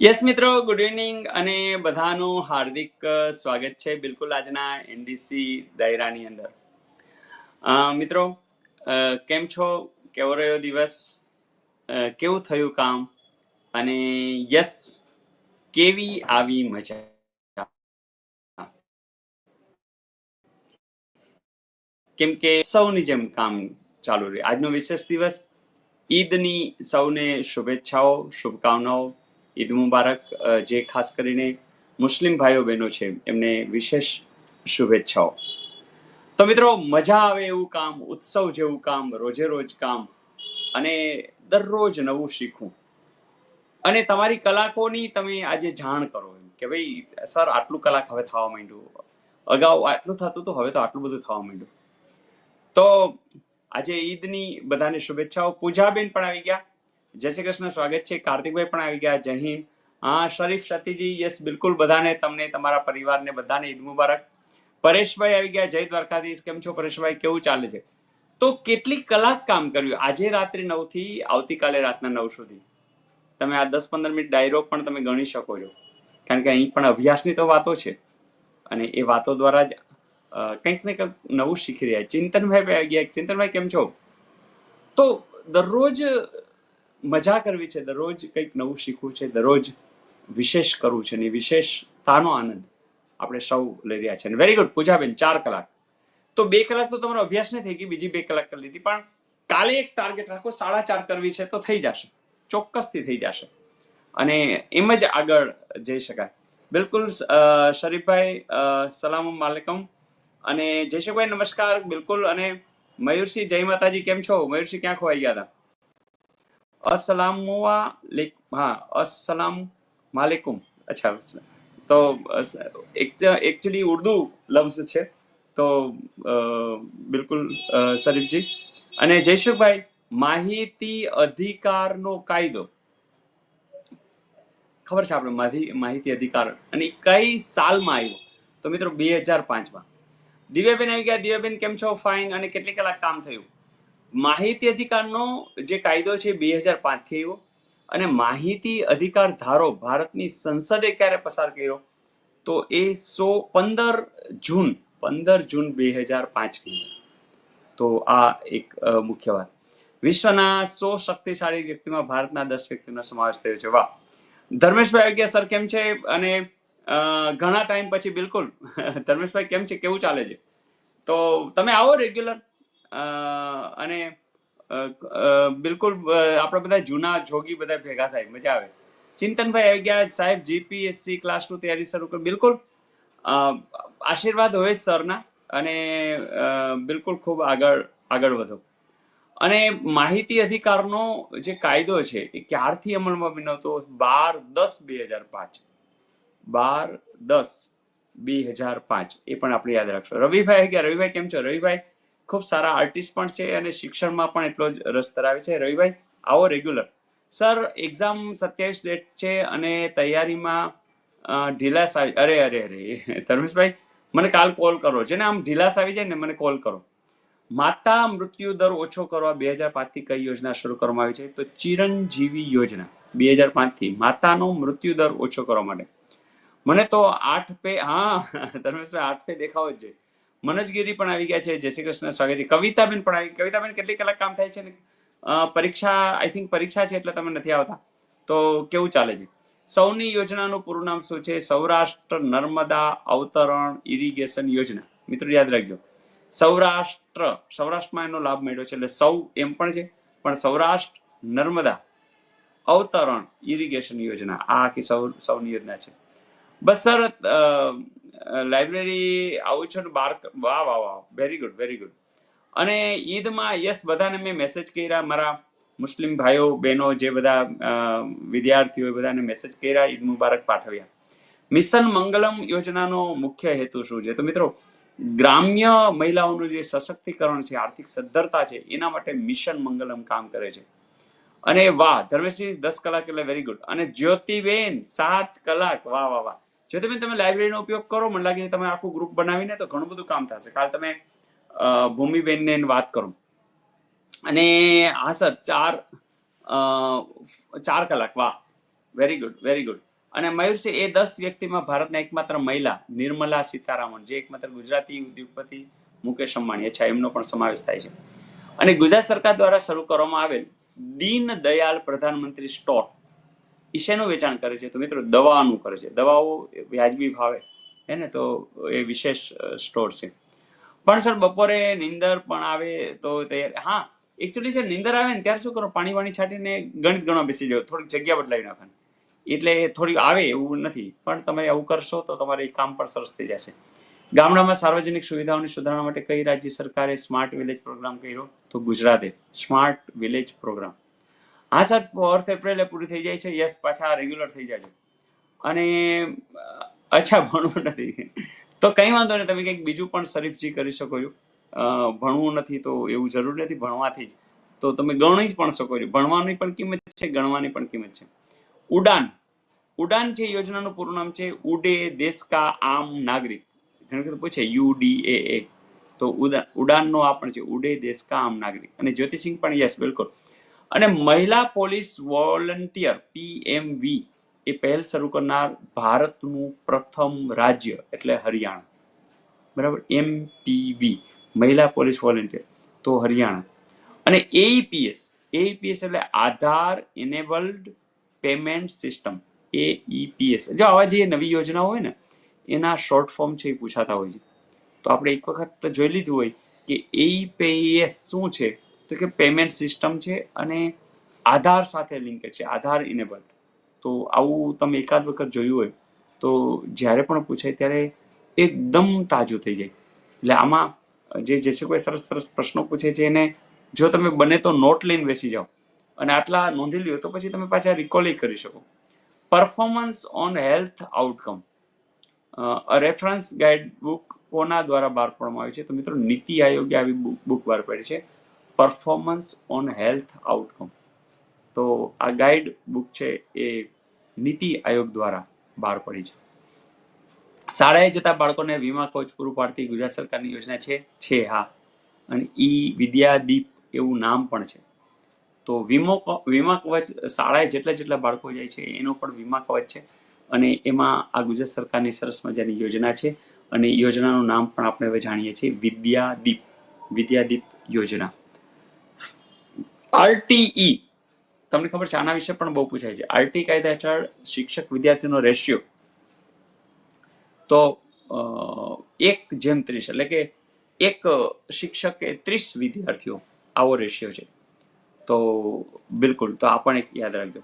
Yes મિત્રો good evening અને બધાનું હાર્દિક સ્વાગત છે બિલકુલ આજના એનડીસી ડાયરાની અંદર. મિત્રો કેમ છો? કેવો રહ્યો દિવસ? કેવું થયું કામ? અને યસ, કેવી આવી મજા? કેમ કે સૌની જેમ કામ ચાલુ રહ્યું આજનો વિશેષ દિવસ ઈદની સૌને શુભેચ્છાઓ, શુભકામનાઓ ઈદ મુબારક જે ખાસ કરીને મુસ્લિમ ભાઈઓ બહેનો છે, એમને વિશેષ શુભેચ્છાઓ. તો મિત્રો, મજા આવે એવું કામ, ઉત્સવ જેવું કામ, રોજે રોજ કામ, અને દરરોજ નવું શીખવું. અને તમારી કલાકોની તમે આજે જાણ કરો એમ, કે ભાઈ, સર, આટલું કલાક હવે થવા માંડ્યું. અગાઉ આટલું થતું હતું હવે તો આટલું બધું થવા માંડ્યું. તો આજે ઈદની બધાને શુભેચ્છાઓ. પૂજાબેન પણ આવી ગયા. જય શ્રી કૃષ્ણ, સ્વાગત છે. કાર્તિકભાઈ પણ આવી ગયા. જય હિન્દ. હા, શરીફ સતીજી, યસ, બિલકુલ બધાને, તમને, તમારા પરિવારને બધાને ઈદ મુબારક. પરેશભાઈ આવી ગયા. જય દ્વારકાધીશ. કેમ છો પરેશભાઈ? કેવું ચાલે છે? તો કેટલી કલાક કામ કર્યું. આજે રાત્રે નવથી આવતીકાલે રાતના નવ સુધી. તમે આ દસ પંદર મિનિટ ડાયરો પણ તમે ગણી શકો છો. કારણ કે અહીં પણ અભ્યાસની તો વાતો છે. અને એ વાતો દ્વારા જ કંઈક ને કંઈક નવું શીખી રહ્યા. ચિંતનભાઈ આવી ગયા. ચિંતનભાઈ, કેમ છો? તો દરરોજ મજા કરવી છે, દરરોજ કંઈક નવું શીખવું છે, દરરોજ વિશેષ કરવું છે ને વિશેષતાનો આનંદ આપણે સૌ લઈ રહ્યા છે. વેરી ગુડ પૂજાબેન, ચાર કલાક. તો બે કલાક તો તમારો અભ્યાસ નહીં થઈ ગઈ બીજી બે કલાક કરી લીધી, પણ કાલે એક ટાર્ગેટ રાખો, સાડા ચાર કરવી છે તો થઈ જશે, ચોક્કસથી થઈ જશે. અને એમ જ આગળ જઈ શકાય. બિલકુલ શરીફભાઈ સલામ વાલેકમ અને જયશુભાઈ નમસ્કાર, બિલકુલ, અને મયુરસિંહ, જય માતાજી, કેમ છો? મયુરસિંહ, ક્યાં ખોવાઈ ગયા હતા? અસલામ હા અસલામ માલેકુમ અચ્છા તો એકચ્યુઅલી ઉર્દુ લફ્ઝ છે તો બિલકુલ શરીફજી અને જયશુભાઈ માહિતી અધિકારનો કાયદો ખબર છે આપણે માહિતી અધિકાર અને કઈ સાલમાં આવ્યો તો મિત્રો બે હજાર પાંચમાં દિવ્યાબેન આવી ગયા દિવ્યાબેન કેમ છો ફાઇન અને કેટલી કલાક કામ થયું માહિતી અધિકારનો જે કાયદો છે બે હજાર પાંચથી આવ્યો અને માહિતી અધિકાર ધારો ભારતની સંસદે ક્યારે પસાર કર્યો? તો એ સો પંદર જૂન પંદર જૂન બે હજાર પાંચની તો આ એક મુખ્ય વાત. વિશ્વના સો શક્તિશાળી વ્યક્તિમાં ભારતના દસ વ્યક્તિનો સમાવેશ થયો છે. વાહ. ધર્મેશભાઈ આવી સર કેમ છે? અને ઘણા ટાઈમ પછી બિલકુલ. ધર્મેશભાઈ કેમ છે? કેવું ચાલે છે? તો તમે આવો રેગ્યુલર. અને બિલકુલ આપણા બધા જૂના જોગી બધા ભેગા થાય, મજા આવે. ચિંતનભાઈ આવી ગયા, સાહેબ જીપીએસસી ક્લાસ ટુ તૈયારી શરૂ કરી, બિલકુલ આશીર્વાદ હોય સરના, અને બિલકુલ ખૂબ આગળ આગળ વધો. અને માહિતી અધિકારનો જે કાયદો છે, એ ક્યારથી અમલમાં બન્યો બાર દસ બે હજાર પાંચ. બાર દસ બે હજાર પાંચ, એ પણ આપણે યાદ રાખશો. રવિભાઈ ગયા. રવિભાઈ, કેમ છો? રવિભાઈ ખૂબ સારા આર્ટિસ્ટ પણ છે અને શિક્ષણમાં પણ એટલો જ રસ ધરાવે છે. રવિભાઈ, આવો રેગ્યુલર સર એક્ઝામ સત્યાવીસ ડેટ છે અને તૈયારીમાં ઢીલાસ આવી અરે અરે અરે, ધર્મેશભાઈ, મને કાલ કોલ કરો. જેને આમ ઢીલાસ આવી જાય ને, મને કોલ કરો. માતા મૃત્યુ દર ઓછો કરવા બે હજાર પાંચથી કઈ યોજના શરૂ કરવામાં આવી છે? તો ચિરંજીવી યોજના બે હજાર પાંચથી માતાનો મૃત્યુ દર ઓછો કરવા માટે. મને તો આઠ પે, હા, ધર્મેશભાઈ, આઠ પે દેખાવો જ છે મનોજગીરી પણ આવી ગયા છે જય શ્રી કૃષ્ણ સ્વાગત છે. કવિતાબેન પણ આવી, કવિતાબેન કેટલી કલાક કામ થાય છે ને? પરીક્ષા આઈ થિંક પરીક્ષા છે એટલે તમે નથી આવતા. તો કેવું ચાલે છે? સૌની યોજનાનું પૂરું નામ શું છે? સૌરાષ્ટ્ર નર્મદા અવતરણ ઇરિગેશન યોજના. મિત્રો યાદ રાખજો. સૌરાષ્ટ્ર, સૌરાષ્ટ્રમાં એનો લાભ મળ્યો છે એટલે સૌ એમ પણ છે. પણ સૌરાષ્ટ્ર નર્મદા અવતરણ ઇરિગેશન યોજના, આ આખી સૌ, સૌની યોજના છે. બસ સર લાઇબ્રેરી આવું છું બાર વાહ વાહ વાહ. વેરી ગુડ વેરી ગુડ અને ઈદમાં યસ, બધાને મેં મેસેજ કર્યા. મારા મુસ્લિમ ભાઈઓ, બહેનો જે બધા વિદ્યાર્થીઓ બધાને મેસેજ કર્યા ઈદ મુબારક પાઠવ્યા. મિશન મંગલમ યોજનાનો મુખ્ય હેતુ શું છે? તો મિત્રો, ગ્રામ્ય મહિલાઓનું જે સશક્તિકરણ છે, આર્થિક સદ્ધરતા છે, એના માટે મિશન મંગલમ કામ કરે છે. અને વાહ, ધર્મેશજી, દસ કલાક એટલે વેરી ગુડ અને જ્યોતિબેન, સાત કલાક. વાહ વાહ વાહ. જ્યોતિબેન તમે તમે લાઇબ્રેરીનો ઉપયોગ કરો, મને લાગે તમે આખું ગ્રુપ બનાવીને તો ઘણું બધું કામ થશે. કાલ તમે ભૂમિબેનને વાત કરો. અને, હા સર, ચાર ચાર કલાક, વાહ વેરી ગુડ વેરી ગુડ અને મયુર છે, એ દસ વ્યક્તિમાં ભારતના એકમાત્ર મહિલા, નિર્મલા સીતારામન, જે એકમાત્ર ગુજરાતી ઉદ્યોગપતિ મુકેશ અંબાણી, અચ્છા, એમનો પણ સમાવેશ થાય છે. અને ગુજરાત સરકાર દ્વારા શરૂ કરવામાં આવેલ દીન દયાળ પ્રધાનમંત્રી સ્ટોર એ શેનું વેચાણ કરે છે? તો મિત્રો દવાનું કરે છે. દવાઓ વ્યાજબી ભાવે. હે ને? તો એ વિશેષ સ્ટોર છે. પણ સર, બપોરે નીંદર પણ આવે તો તૈયાર હા એકચ્યુઅલી છે નીંદર આવે ને ત્યારે શું કરો? પાણી વાણી છાંટીને ગણિત ગણવા બેસી જાઓ. થોડીક જગ્યા બદલાવી નાખવાની. એટલે થોડીક આવે એવું નથી. પણ તમે આવું કરશો તો તમારે કામ પણ સરસ થઈ જશે. ગામડામાં સાર્વજનિક સુવિધાઓની સુધારણા માટે કઈ રાજ્ય સરકારે સ્માર્ટ વિલેજ પ્રોગ્રામ કર્યો? તો ગુજરાતે. સ્માર્ટ વિલેજ પ્રોગ્રામ હા સર ફોર્થ એપ્રિલે પૂરી થઈ જાય છે યસ પાછા રેગ્યુલર થઈ જાય છે. અને અચ્છા, ભણવું નથી. તો કંઈ વાંધો નહીં, તમે કંઈક બીજું પણ શરીફજી કરી શકો છો. ભણવું નથી તો એવું જરૂરી નથી, ભણવાથી જ. તો તમે ગણી જ પણ શકો છો. ભણવાની પણ કિંમત છે, ગણવાની પણ કિંમત છે. ઉડાન. ઉડાન છે યોજનાનું પૂરું નામ છે, ઉડે દેશ કા આમ નાગરિક. ઘણી વખત પૂછે યુડીએ તો ઉડાન ઉડાનનો આ પણ છે, ઉડે દેશ કા આમ નાગરિક. અને જ્યોતિસિંહ પણ યસ બિલકુલ. અને મહિલા પોલીસ વોલન્ટિયર પીએમવી એ પહેલ શરૂ કરનાર ભારતનું પ્રથમ રાજ્ય એટલે હરિયાણા. બરાબર? એમપીવી મહિલા પોલીસ વોલન્ટિયર, તો હરિયાણા. અને એઈપીએસ એઈપીએસ એટલે Aadhaar enabled payment system AEPS જો આવા જે નવી યોજના હોય ને, એના શોર્ટ ફોર્મ છે એ પૂછાતા હોય છે. તો આપણે એક વખત જોઈ લીધું હોય કે એઈપીએસ શું છે? તો કે પેમેન્ટ સિસ્ટમ છે અને આધાર સાથે લિંકેજ છે, આધાર ઇનેબલ્ડ તો આવું તમે એકાદ વખત જોયું હોય, તો જ્યારે પણ પૂછાય ત્યારે એકદમ તાજું થઈ જાય. એટલે આમાં જે જે છે કોઈ સરસ સરસ પ્રશ્નો પૂછે છે એને જો તમે બને તો નોટ લઈને બેસી જાઓ. અને આટલા નોંધી લ્યો તો પછી તમે પાછા રિકોલ કરી શકો. Performance on health outcome reference guide book કોના દ્વારા બહાર પાડવામાં આવી છે? તો મિત્રો, નીતિ આયોગે આવી બુક બહાર પાડી છે. પરફોર્મન્સ ઓન હેલ્થ આઉટકમ તો આ ગાઈડ બુક છે એ નીતિ આયોગ દ્વારા બહાર પડી છે. શાળાએ જતા બાળકોને વીમા કોચ પૂરું પાડતી ગુજરાત સરકારની યોજના છે છે હા. અને ઈ વિદ્યાદીપ એવું નામ પણ છે. તો વીમો વીમા કવચ, શાળાએ જેટલા જેટલા બાળકો જાય છે, એનો પણ વીમા કવચ છે. અને એમાં આ ગુજરાત સરકારની સરસ મજાની યોજના છે. અને યોજનાનું નામ પણ આપણે હવે જાણીએ છીએ વિદ્યાદીપ વિદ્યાદીપ યોજના. આરટીઈ. તમને ખબર છે, આના વિશે પણ બહુ પૂછાય છે. આરટી કાયદા હેઠળ શિક્ષક વિદ્યાર્થીનો રેશિયો. તો એક જેમ ત્રીસ, એટલે કે એક શિક્ષકે ત્રીસ વિદ્યાર્થીઓ, આવો રેશિયો છે. તો, બિલકુલ, તો આ પણ એક યાદ રાખજો.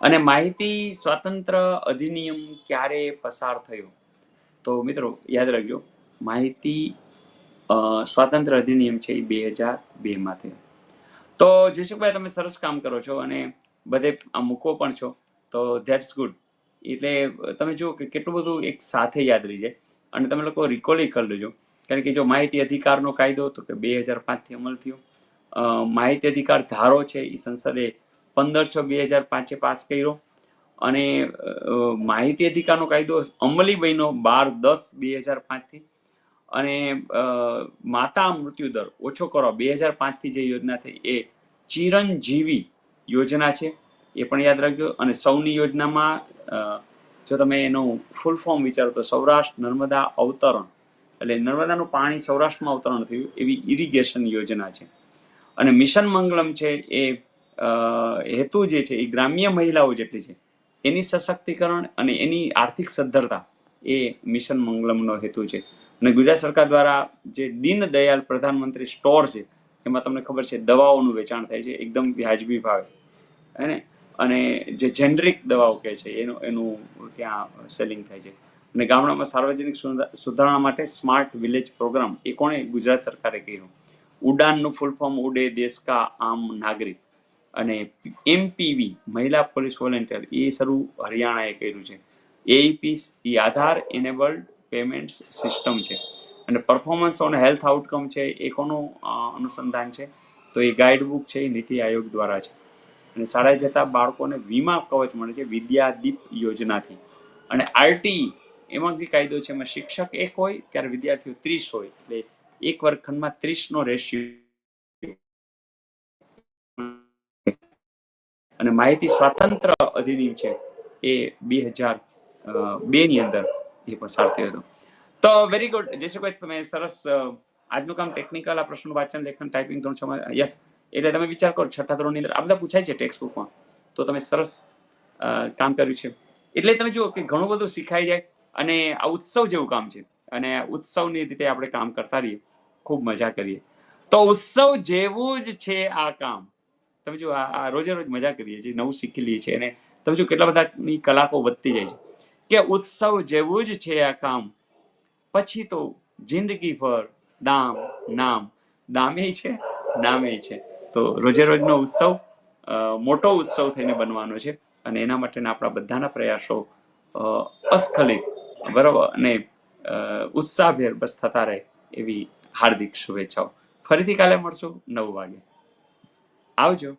અને માહિતી સ્વાતંત્ર્ય અધિનિયમ ક્યારે પસાર થયો? તો મિત્રો, યાદ રાખજો, માહિતી સ્વાતંત્ર અધિનિયમ છે એ બે હજાર બેમાં થયો. તો જયસુખભાઈ તમે સરસ કામ કરો છો અને બધે આ મૂકો પણ છો. તો ધેટ્સ ગુડ એટલે તમે જુઓ કે કેટલું બધું એક સાથે યાદ રહી જાય. અને તમે લોકો રિકોલી કરી લેજો. કારણ કે જો માહિતી અધિકારનો કાયદો, તો કે બે હજાર પાંચથી અમલ થયો. માહિતી અધિકાર ધારો છે એ સંસદે પંદર છ બે હજાર પાંચે પાસ કર્યો. અને માહિતી અધિકારનો કાયદો અમલી બન્યો બાર દસ બે હજાર પાંચથી. અને માતા મૃત્યુદર ઓછો કરવા બે હજાર પાંચથી જે યોજના થઈ, એ ચિરંજીવી યોજના છે, એ પણ યાદ રાખજો. અને સૌની યોજનામાં જો તમે એનું ફૂલ ફોર્મ વિચારો તો સૌરાષ્ટ્ર નર્મદા અવતરણ, એટલે નર્મદાનું પાણી સૌરાષ્ટ્રમાં અવતરણ થયું, એવી ઇરિગેશન યોજના છે. અને મિશન મંગલમ છે, એ હેતુ જે છે, એ ગ્રામ્ય મહિલાઓ જેટલી છે, એની સશક્તિકરણ અને એની આર્થિક સદ્ધરતા એ મિશન મંગલમનો હેતુ છે. અને ગુજરાત સરકાર દ્વારા જે દીનદયાલ પ્રધાનમંત્રી સ્ટોર છે, એમાં તમને ખબર છે, દવાઓનું વેચાણ થાય છે, એકદમ વ્યાજબી ભાવે. હે અને જે જેનરિક દવાઓ કહે છે, એનું એનું ત્યાં સેલિંગ થાય છે. અને ગામડામાં સાર્વજનિક સુધા- સુધારણા માટે સ્માર્ટ વિલેજ પ્રોગ્રામ એ કોણે ગુજરાત સરકારે કર્યું? ઉડાનનું ફૂલ ફોર્મ ઉડે, દેશ કા આમ નાગરિક. અને એમપીવી મહિલા પોલીસ વોલેન્ટિયર એ શરૂ હરિયાણાએ કર્યું છે. એઈપીસ એ આધાર ઇનેબલ્ડ પેમેન્ટ સિસ્ટમ છે. અને પરફોર્મન્સ ઓન હેલ્થ આઉટકમ છે એ કોનું અનુસંધાન છે? તો એ ગાઈડબુક છે, એ નીતિ આયોગ દ્વારા છે. અને શાળાએ જતા બાળકોને વીમા કવચ મળે છે, વિદ્યાદીપ યોજનાથી. અને આરટી, એમાં જે કાયદો છે, એમાં શિક્ષક એક હોય, ત્યારે વિદ્યાર્થીઓ ત્રીસ હોય. એટલે એક વર્ગખંડમાં ત્રીસનો રેશિયો અને માહિતી સ્વાતંત્ર્ય અધિનિયમ છે, એ બે હજાર બેની અંદર. એ પસાર થયો હતો. તો વેરી ગુડ જયશુભાઈ તમે સરસ આજનું કામ ટેકનિકલ આ પ્રશ્નનું વાંચન, લેખન ટાઈપિંગ ધોરણ છ યસ એટલે તમે વિચાર કરો, છઠ્ઠા ધોરણની અંદર, આ બધા પૂછાય છે ટેક્સ્ટ બુકમાં તો તમે સરસ કામ કર્યું છે. એટલે તમે જુઓ કે ઘણું બધું શીખાઈ જાય અને આ ઉત્સવ જેવું કામ છે. અને ઉત્સવની રીતે આપણે કામ કરતા રહીએ. ખૂબ મજા કરીએ. તો ઉત્સવ જેવું જ છે આ કામ. તમે જો આ આ રોજે રોજ મજા કરીએ છીએ, નવું શીખી લઈએ છીએ અને તમે જો કેટલા બધાની કલાકો વધતી જાય છે. કે ઉત્સવ જેવું જ છે આ કામ. પછી તો જિંદગી ભર દામ, નામ. દામે છે નામે છે. તો રોજે રોજનો ઉત્સવ મોટો ઉત્સવ થઈને બનવાનો છે અને એના માટેના આપણા બધાના પ્રયાસો અસ્ખલિત, બરાબર અને ઉત્સાહભેર બસ થતા રહે એવી હાર્દિક શુભેચ્છાઓ. ફરીથી કાલે મળશું નવ વાગે. આવજો.